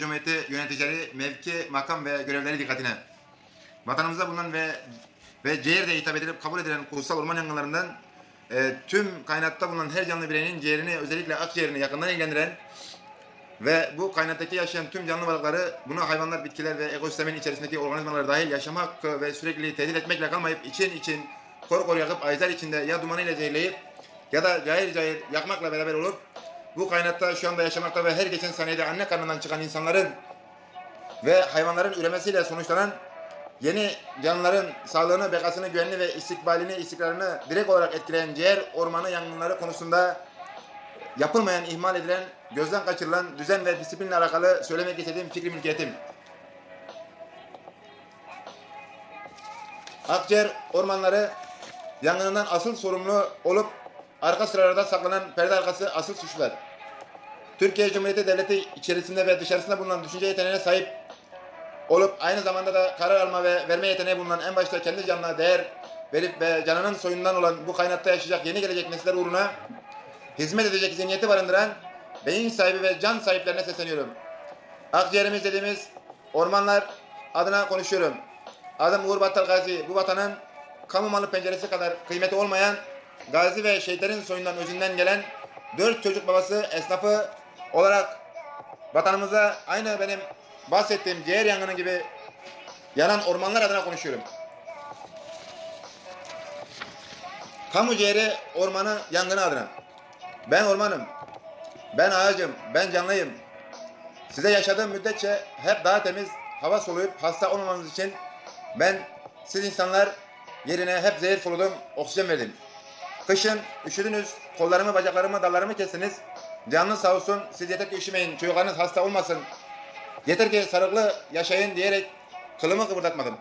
Cumhuriyeti yöneticileri, mevki, makam ve görevleri dikkatine. Vatanımızda bulunan ve ve ciğer hitap edilip kabul edilen kutsal orman yangınlarından e, tüm kaynatta bulunan her canlı bireyin ciğerini özellikle akciğerini yakından ilgilendiren ve bu kaynaktaki yaşayan tüm canlı varlıkları buna hayvanlar, bitkiler ve ekosistemin içerisindeki organizmalar dahil yaşama hakkı ve sürekli tehdit etmekle kalmayıp için için kor kor yakıp aylar içinde ya dumanıyla zehirleyip ya da cahil cahil yakmakla beraber olup bu kaynatta şu anda yaşamakta ve her geçen saniyede anne karnından çıkan insanların ve hayvanların üremesiyle sonuçlanan yeni canlıların sağlığını, bekasını, güvenliğini ve istikbalini, istikrarını direkt olarak etkileyen ciğer ormanı yangınları konusunda yapılmayan, ihmal edilen, gözden kaçırılan düzen ve disiplinle alakalı söylemek istediğim fikri mülkiyetim. Akciğer ormanları yangınından asıl sorumlu olup arka sıralarda saklanan perde arkası asıl suçlular. Türkiye Cumhuriyeti Devleti içerisinde ve dışarısında bulunan düşünce yeteneğine sahip olup aynı zamanda da karar alma ve verme yeteneği bulunan en başta kendi canına değer verip ve canının soyundan olan bu kaynatta yaşayacak yeni gelecek nesiller uğruna hizmet edecek zihniyeti barındıran beyin sahibi ve can sahiplerine sesleniyorum. Akciğerimiz dediğimiz ormanlar adına konuşuyorum. Adım Uğur Battal Gazi. Bu vatanın kamu malı penceresi kadar kıymeti olmayan gazi ve şehitlerin soyundan özünden gelen dört çocuk babası esnafı olarak vatanımıza aynı benim bahsettiğim ciğer yangını gibi yanan ormanlar adına konuşuyorum. Kamu ciğeri ormanı yangını adına. Ben ormanım. Ben ağacım. Ben canlıyım. Size yaşadığım müddetçe hep daha temiz hava soluyup hasta olmamanız için ben siz insanlar yerine hep zehir soludum, oksijen verdim. Kışın üşüdünüz, kollarımı, bacaklarımı, dallarımı kestiniz. Canlı sağ olsun, siz yeter ki üşümeyin, çocuklarınız hasta olmasın. Yeter ki sarıklı yaşayın diyerek kılımı kıpırdatmadım.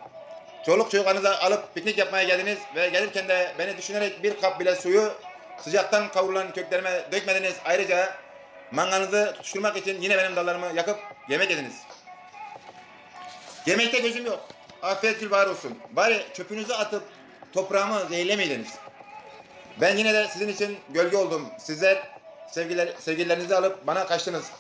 Çoluk çocuklarınızı alıp piknik yapmaya geldiniz ve gelirken de beni düşünerek bir kap bile suyu sıcaktan kavrulan köklerime dökmediniz. Ayrıca manganızı tutuşturmak için yine benim dallarımı yakıp yemek yediniz. Yemekte gözüm yok. Afiyet gül var olsun. Bari çöpünüzü atıp toprağımı zehirlemeydiniz. Ben yine de sizin için gölge oldum. Sizler sevgiler, sevgililerinizi alıp bana kaçtınız.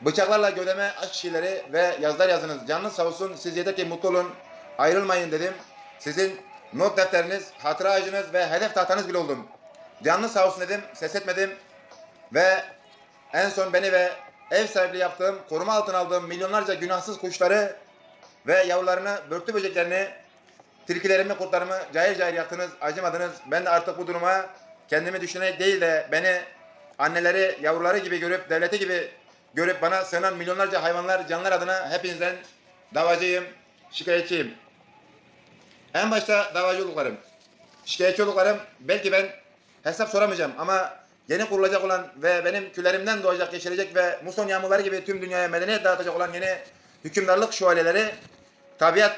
Bıçaklarla gövdeme aşk şiirleri ve yazılar yazdınız. Canlı sağ olsun siz yeter ki mutlu olun. Ayrılmayın dedim. Sizin not defteriniz, hatıra ağacınız ve hedef tahtanız bile oldum. Canlı sağ olsun dedim, ses etmedim. Ve en son beni ve ev sahipliği yaptığım, koruma altına aldığım milyonlarca günahsız kuşları ve yavrularını, börtü böceklerini, tilkilerimi, kurtlarımı cahil cahil yaktınız, acımadınız. Ben de artık bu duruma kendimi düşünerek değil de beni anneleri, yavruları gibi görüp, devleti gibi görüp bana sığınan milyonlarca hayvanlar, canlar adına hepinizden davacıyım, şikayetçiyim. En başta davacı olduklarım. Şikayetçi olduklarım belki ben hesap soramayacağım ama yeni kurulacak olan ve benim küllerimden doğacak, yeşerecek ve muson yağmurları gibi tüm dünyaya medeniyet dağıtacak olan yeni hükümdarlık şövalyeleri tabiat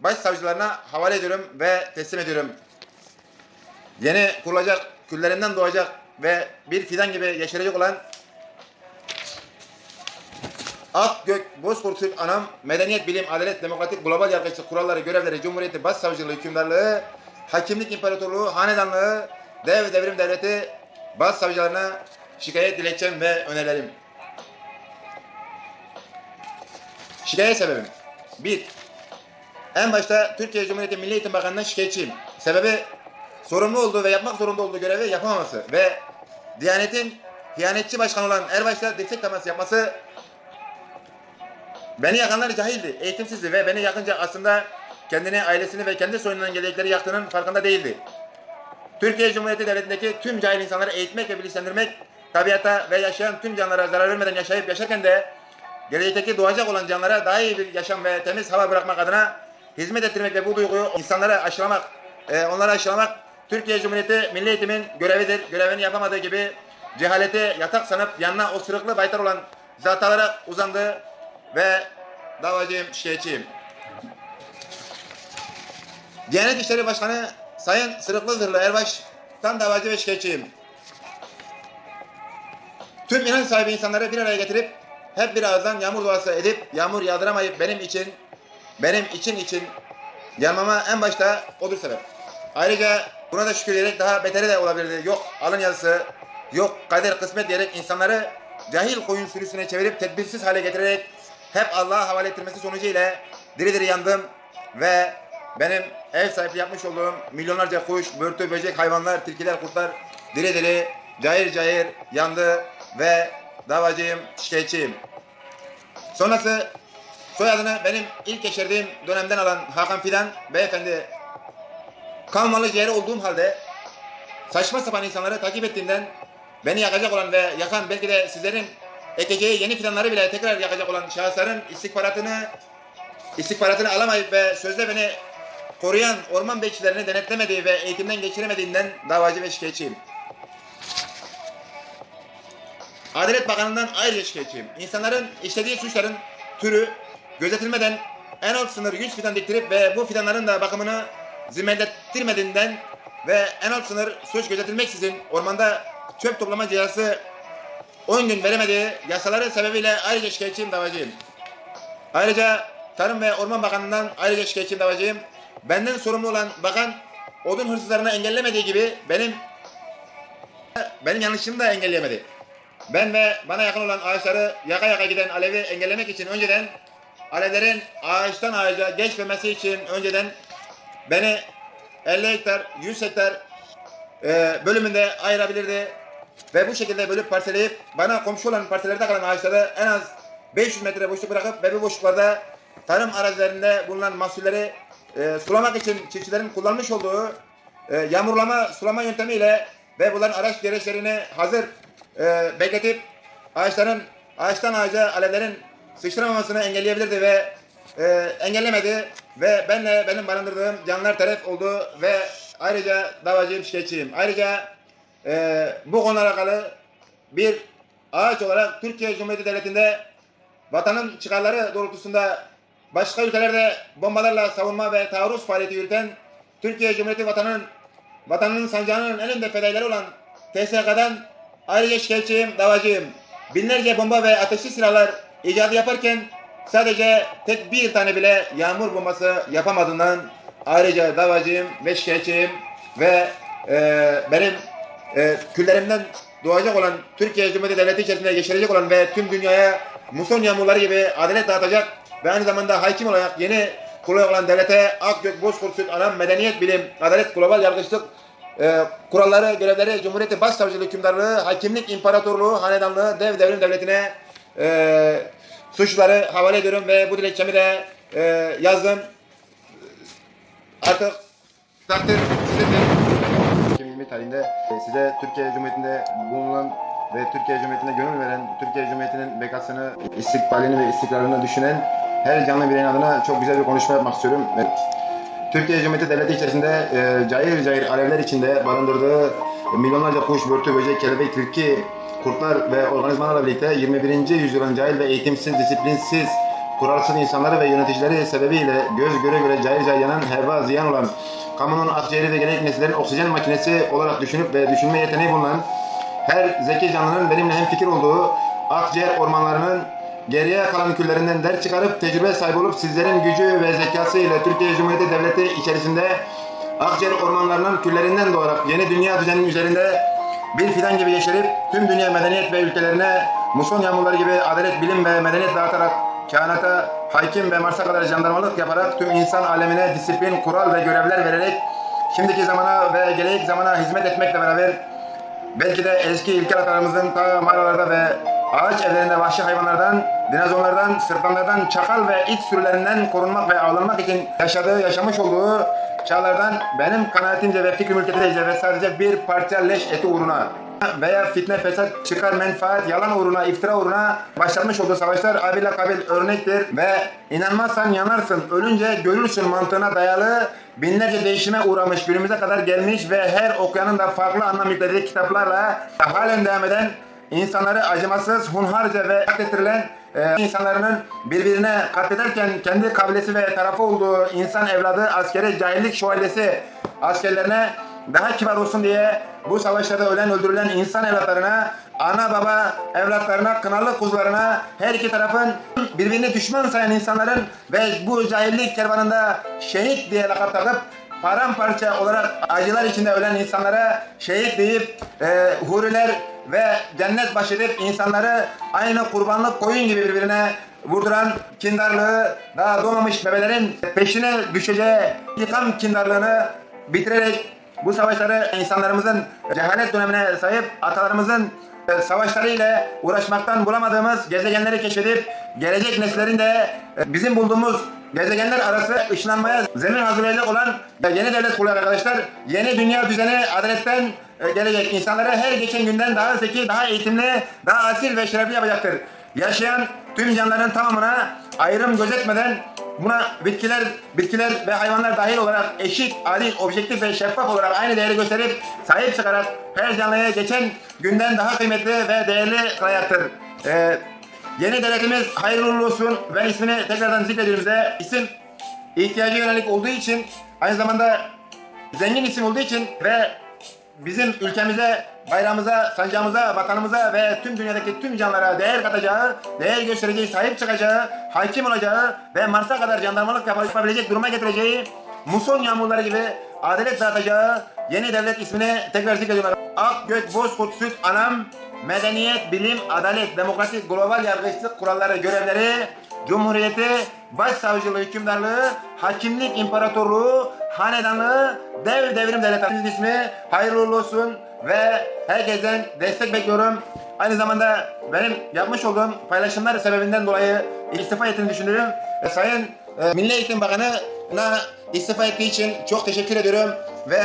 başsavcılarına havale ediyorum ve teslim ediyorum. Yeni kurulacak, küllerimden doğacak ve bir fidan gibi yeşerecek olan Ak, gök, bozkurt, Türk, anam, medeniyet, bilim, adalet, demokratik, global yargıçlık kuralları, görevleri, cumhuriyeti, başsavcılığı, hükümdarlığı, hakimlik imparatorluğu, hanedanlığı, dev devrim devleti, başsavcılarına şikayet dilekçem ve önerilerim. Şikayet sebebim. 1. En başta Türkiye Cumhuriyeti Milli Eğitim Bakanı'ndan şikayetçiyim. Sebebi sorumlu olduğu ve yapmak zorunda olduğu görevi yapamaması ve Diyanet'in Diyanetçi Başkanı olan Erbaş'la dirsek teması yapması Beni yakanlar cahildi, eğitimsizdi ve beni yakınca aslında kendini, ailesini ve kendi soyundan gelecekleri yaktığının farkında değildi. Türkiye Cumhuriyeti Devleti'ndeki tüm cahil insanları eğitmek ve bilinçlendirmek, tabiata ve yaşayan tüm canlılara zarar vermeden yaşayıp yaşarken de gelecekteki doğacak olan canlılara daha iyi bir yaşam ve temiz hava bırakmak adına hizmet ettirmek ve bu duyguyu insanlara aşılamak, e, onlara aşılamak Türkiye Cumhuriyeti Milli Eğitim'in görevidir. Görevini yapamadığı gibi cehaleti yatak sanıp yanına o sırıklı baytar olan zatalara uzandı ve davacıyım, şikayetçiyim. Diyanet İşleri Başkanı Sayın Sırıklı Zırhlı Erbaş'tan davacı ve şikayetçiyim. Tüm inanç sahibi insanları bir araya getirip hep bir ağızdan yağmur duası edip yağmur yağdıramayıp benim için benim için için yanmama en başta odur sebep. Ayrıca buna da şükür diyerek daha beteri de olabilirdi. Yok alın yazısı, yok kader kısmet diyerek insanları cahil koyun sürüsüne çevirip tedbirsiz hale getirerek hep Allah'a havale ettirmesi sonucu ile diri diri yandım ve benim ev sahipliği yapmış olduğum milyonlarca kuş, börtü, böcek, hayvanlar, tilkiler, kurtlar diri diri, cayır cayır yandı ve davacıyım, şikayetçiyim. Sonrası soyadını benim ilk geçirdiğim dönemden alan Hakan Fidan beyefendi kalmalı ciğeri olduğum halde saçma sapan insanları takip ettiğinden beni yakacak olan ve yakan belki de sizlerin ekeceği yeni planları bile tekrar yakacak olan şahısların istihbaratını istihbaratını alamayıp ve sözde beni koruyan orman bekçilerini denetlemediği ve eğitimden geçiremediğinden davacı ve şikayetçiyim. Adalet Bakanı'ndan ayrıca şikayetçiyim. İnsanların işlediği suçların türü gözetilmeden en alt sınır 100 fidan diktirip ve bu fidanların da bakımını zimmettirmediğinden ve en alt sınır suç gözetilmeksizin ormanda çöp toplama cezası 10 gün veremediği yasaları sebebiyle ayrıca şikayetçiyim davacıyım. Ayrıca Tarım ve Orman Bakanı'ndan ayrıca şikayetçiyim davacıyım. Benden sorumlu olan bakan odun hırsızlarını engellemediği gibi benim benim yanlışımı da engelleyemedi. Ben ve bana yakın olan ağaçları yaka yaka giden alevi engellemek için önceden alevlerin ağaçtan ağaca geçmemesi için önceden beni 50 hektar, 100 hektar e, bölümünde ayırabilirdi. Ve bu şekilde bölüp parseleyip bana komşu olan parsellerde kalan ağaçları en az 500 metre boşluk bırakıp ve bu boşluklarda tarım arazilerinde bulunan mahsulleri e, sulamak için çiftçilerin kullanmış olduğu e, yağmurlama sulama yöntemiyle ve bunların araç gereçlerini hazır e, bekletip ağaçların ağaçtan ağaca alevlerin sıçramamasını engelleyebilirdi ve e, engellemedi ve benle benim barındırdığım canlılar taraf oldu ve ayrıca davacıyım şikayetçiyim. Ayrıca e, bu konularla alakalı bir ağaç olarak Türkiye Cumhuriyeti Devleti'nde vatanın çıkarları doğrultusunda başka ülkelerde bombalarla savunma ve taarruz faaliyeti yürüten Türkiye Cumhuriyeti vatanın vatanının sancağının en önde fedaileri olan TSK'dan ayrıca şikayetçiyim, davacıyım. Binlerce bomba ve ateşli silahlar icadı yaparken sadece tek bir tane bile yağmur bombası yapamadığından ayrıca davacıyım ve şikayetçiyim ve e, benim e, küllerimden doğacak olan Türkiye Cumhuriyeti Devleti içerisinde yeşerecek olan ve tüm dünyaya muson yağmurları gibi adalet dağıtacak ve aynı zamanda hakim olarak yeni kurulacak olan devlete ak gök boş kursut anam medeniyet bilim adalet global yargıçlık e, kuralları görevleri Cumhuriyeti Başsavcılığı hükümdarlığı hakimlik imparatorluğu hanedanlığı dev devrim devletine e, suçları havale ediyorum ve bu dilekçemi de e, yazdım artık takdir sizindir. 2020 tarihinde e, size Türkiye Cumhuriyeti'nde bulunan ve Türkiye Cumhuriyeti'ne gönül veren, Türkiye Cumhuriyeti'nin bekasını, istikbalini ve istikrarını düşünen her canlı bireyin adına çok güzel bir konuşma yapmak istiyorum. Türkiye Cumhuriyeti Devleti içerisinde e, cayır cayır alevler içinde barındırdığı milyonlarca kuş, börtü, böcek, kelebek, tilki, kurtlar ve organizmalarla birlikte 21. yüzyılın cahil ve eğitimsiz, disiplinsiz, kuralsız insanları ve yöneticileri sebebiyle göz göre göre cayır yanan heva ziyan olan kamunun akciğeri ve gelecek nesillerin oksijen makinesi olarak düşünüp ve düşünme yeteneği bulunan her zeki canlının benimle hemfikir olduğu akciğer ormanlarının geriye kalan küllerinden ders çıkarıp tecrübe sahibi olup sizlerin gücü ve zekası ile Türkiye Cumhuriyeti Devleti içerisinde akciğer ormanlarının küllerinden doğarak yeni dünya düzeninin üzerinde bir fidan gibi yeşerip tüm dünya medeniyet ve ülkelerine muson yağmurları gibi adalet, bilim ve medeniyet dağıtarak kainata hakim ve Mars'a kadar jandarmalık yaparak tüm insan alemine disiplin, kural ve görevler vererek şimdiki zamana ve gelecek zamana hizmet etmekle beraber belki de eski ilkel atalarımızın ta mağaralarda ve ağaç evlerinde vahşi hayvanlardan, dinozorlardan, sırtlanlardan, çakal ve it sürülerinden korunmak ve avlanmak için yaşadığı, yaşamış olduğu çağlardan benim kanaatimce ve fikrim ülkedeyce ve sadece bir parça leş eti uğruna veya fitne, fesat, çıkar, menfaat, yalan uğruna, iftira uğruna başlatmış olduğu savaşlar abiyle kabil örnektir ve inanmazsan yanarsın, ölünce görürsün mantığına dayalı binlerce değişime uğramış, günümüze kadar gelmiş ve her okuyanın da farklı anlam yüklediği kitaplarla halen devam eden insanları acımasız, hunharca ve katlettirilen e, insanların birbirine katlederken kendi kabilesi ve tarafı olduğu insan evladı askeri cahillik şövalyesi askerlerine daha kibar olsun diye bu savaşlarda ölen öldürülen insan evlatlarına, ana baba evlatlarına, kınalı kuzularına, her iki tarafın birbirini düşman sayan insanların ve bu cahillik kervanında şehit diye lakap takıp paramparça olarak acılar içinde ölen insanlara şehit deyip e, huriler ve cennet bahşedip insanları aynı kurbanlık koyun gibi birbirine vurduran kindarlığı, daha doğmamış bebelerin peşine düşeceği yıkan kindarlığını bitirerek bu savaşları insanlarımızın cehalet dönemine sahip atalarımızın e, savaşları ile uğraşmaktan bulamadığımız gezegenleri keşfedip gelecek nesillerin de e, bizim bulduğumuz gezegenler arası ışınlanmaya zemin hazırlayacak olan yeni devlet kurulu arkadaşlar. Yeni dünya düzeni adaletten gelecek insanları her geçen günden daha zeki, daha eğitimli, daha asil ve şerefli yapacaktır. Yaşayan tüm canlıların tamamına ayrım gözetmeden buna bitkiler, bitkiler ve hayvanlar dahil olarak eşit, adil, objektif ve şeffaf olarak aynı değeri gösterip sahip çıkarak her canlıya geçen günden daha kıymetli ve değerli kılacaktır. Ee, yeni devletimiz hayırlı olsun. Ben ismini tekrardan zikrediğimizde isim ihtiyacı yönelik olduğu için aynı zamanda zengin isim olduğu için ve bizim ülkemize, bayrağımıza, sancağımıza, vatanımıza ve tüm dünyadaki tüm canlılara değer katacağı, değer göstereceği, sahip çıkacağı, hakim olacağı ve Mars'a kadar jandarmalık yapabilecek duruma getireceği, muson yağmurları gibi adalet dağıtacağı yeni devlet ismini tekrar zikrediyorlar. Ak, gök, bozkurt, süt, anam, medeniyet, bilim, adalet, demokrasi, global yargıçlık kuralları, görevleri, Cumhuriyeti, Başsavcılığı, hükümdarlığı, hakimlik imparatorluğu, hanedanlığı, dev devrim devleti ismi hayırlı olsun ve herkesten destek bekliyorum. Aynı zamanda benim yapmış olduğum paylaşımlar sebebinden dolayı istifa ettiğini düşünüyorum. E, Sayın e, Milli Eğitim Bakanı'na istifa ettiği için çok teşekkür ediyorum ve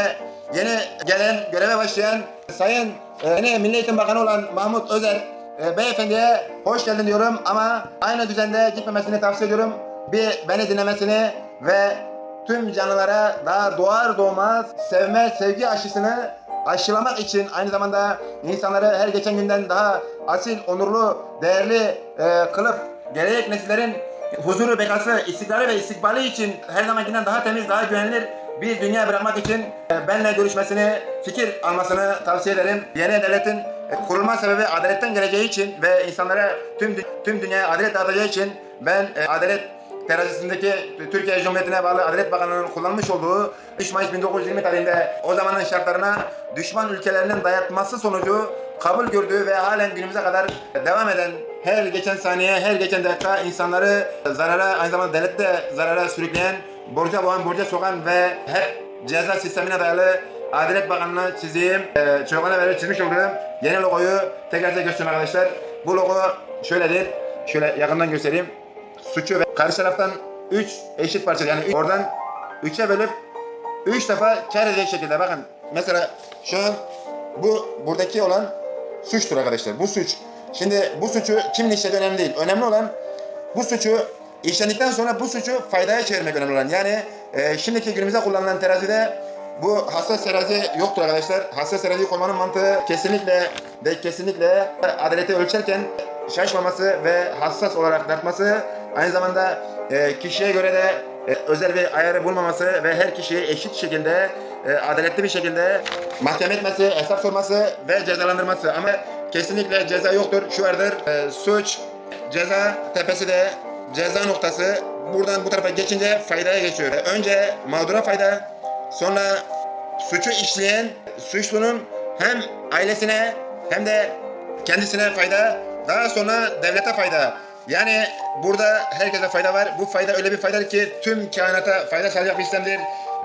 yeni gelen göreve başlayan Sayın e, yeni Milli Eğitim Bakanı olan Mahmut Özer e, beyefendiye hoş geldin diyorum ama aynı düzende gitmemesini tavsiye ediyorum. Bir beni dinlemesini ve tüm canlılara daha doğar doğmaz sevme, sevgi aşısını aşılamak için aynı zamanda insanları her geçen günden daha asil, onurlu, değerli e, kılıp gelecek nesillerin huzuru, bekası, istikrarı ve istikbali için her zamankinden daha temiz, daha güvenilir bir dünya bırakmak için e, benimle görüşmesini, fikir almasını tavsiye ederim. Yeni devletin kurulma sebebi adaletten geleceği için ve insanlara tüm tüm dünyaya adalet dağıtacağı için ben e, adalet terazisindeki Türkiye Cumhuriyeti'ne bağlı Adalet Bakanlığı'nın kullanmış olduğu 3 Mayıs 1920 tarihinde o zamanın şartlarına düşman ülkelerinin dayatması sonucu kabul gördüğü ve halen günümüze kadar devam eden her geçen saniye, her geçen dakika insanları zarara, aynı zamanda devleti de zarara sürükleyen, borca boğan, borca sokan ve hep ceza sistemine dayalı Adalet Bakanlığı'na çizdiğim, e, çocuklara beraber çizmiş olduğum yeni logoyu tekrar size göstereyim arkadaşlar. Bu logo şöyledir. Şöyle yakından göstereyim. Suçu ve karşı taraftan 3 eşit parça yani üç- oradan 3'e bölüp 3 defa kar edecek şekilde bakın. Mesela şu an bu buradaki olan suçtur arkadaşlar. Bu suç. Şimdi bu suçu kimin işlediği önemli değil. Önemli olan bu suçu işlendikten sonra bu suçu faydaya çevirmek önemli olan. Yani e, şimdiki günümüzde kullanılan terazide bu hassas terazi yoktur arkadaşlar. Hassas teraziyi koymanın mantığı kesinlikle ve kesinlikle adaleti ölçerken şaşmaması ve hassas olarak tartması aynı zamanda e, kişiye göre de e, özel bir ayarı bulmaması ve her kişiyi eşit şekilde e, adaletli bir şekilde mahkeme etmesi, hesap sorması ve cezalandırması. Ama kesinlikle ceza yoktur. Şu vardır. e, suç, ceza tepesi de ceza noktası buradan bu tarafa geçince faydaya geçiyor. Önce mağdura fayda, sonra suçu işleyen suçlunun hem ailesine hem de kendisine fayda, daha sonra devlete fayda. Yani burada herkese fayda var. Bu fayda öyle bir faydadır ki tüm kainata fayda sağlayacak bir sistemdir.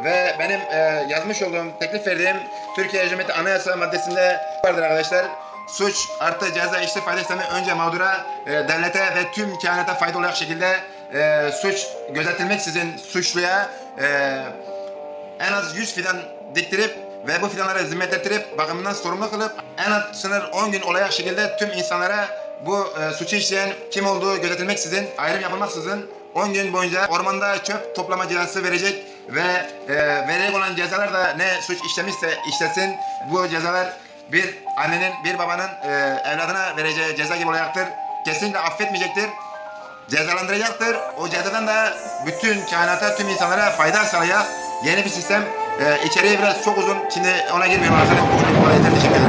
Ve benim e, yazmış olduğum, teklif verdiğim Türkiye Cumhuriyeti Anayasa maddesinde vardır arkadaşlar. Suç artı ceza işte fayda sistemi önce mağdura, e, devlete ve tüm kainata fayda olacak şekilde e, suç gözetilmeksizin suçluya e, en az 100 fidan diktirip ve bu fidanları zimmetlettirip bakımından sorumlu kılıp en az sınır 10 gün olacak şekilde tüm insanlara bu e, suçu işleyen kim olduğu gözetilmeksizin, ayrım yapılmaksızın 10 gün boyunca ormanda çöp toplama cezası verecek ve e, verecek olan cezalar da ne suç işlemişse işlesin. Bu cezalar bir annenin, bir babanın e, evladına vereceği ceza gibi olacaktır. Kesinlikle affetmeyecektir cezalandıracaktır. O cezadan da bütün kainata, tüm insanlara fayda sağlayacak yeni bir sistem. Ee, içeriği biraz çok uzun. Şimdi ona girmiyorum arkadaşlar. Bugün bu kadar yeter. Teşekkür ederim.